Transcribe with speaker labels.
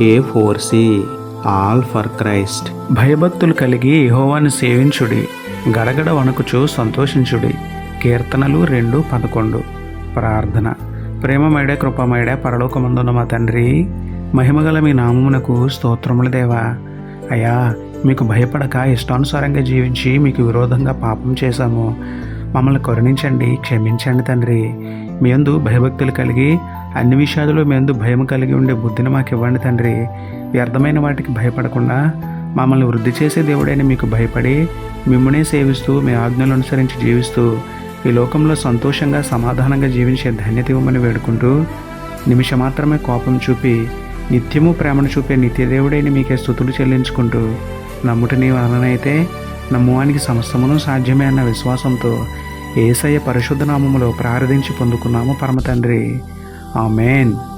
Speaker 1: A four C all for Christ భయభక్తులు కలిగి యెహోవాను సేవించుడి. గడగడ వణుకుచు సంతోషించుడి. కీర్తనలు రెండు పదకొండు. ప్రార్థన. ప్రేమమైడే కృపమైడే పరలోకమందున్న మా తండ్రి మహిమగల మీ నామమునకు స్తోత్రములు దేవా. అయ్యా మీకు భయపడక ఇష్టానుసారంగా జీవించి మీకు విరోధంగా పాపం చేశాము. మమ్మల్ని కరుణించండి క్షమించండి తండ్రి. మీ అందు భయభక్తులు కలిగి అన్ని విషయాలలో మీ భయం కలిగి ఉండే బుద్ధిని మాకు ఇవ్వండి తండ్రి. వ్యర్థమైన వాటికి భయపడకుండా మమ్మల్ని వృద్ధి చేసే దేవుడైన మీకు భయపడి మిమ్మల్ని సేవిస్తూ మీ ఆజ్ఞలు అనుసరించి జీవిస్తూ ఈ లోకంలో సంతోషంగా సమాధానంగా జీవించే ధన్యత ఇవ్వమని వేడుకుంటూ నిమిషం మాత్రమే కోపం చూపి నిత్యము ప్రేమను చూపే నిత్యదేవుడైన మీకే స్థుతులు చెల్లించుకుంటూ నమ్ముట నీ వలనైతే నమ్మువానికి సమస్తమును సాధ్యమే అన్న విశ్వాసంతో ఏసయ్య పరిశుద్ధ నామములో ప్రార్థించి పొందుకున్నాము పరమ తండ్రి. Amen.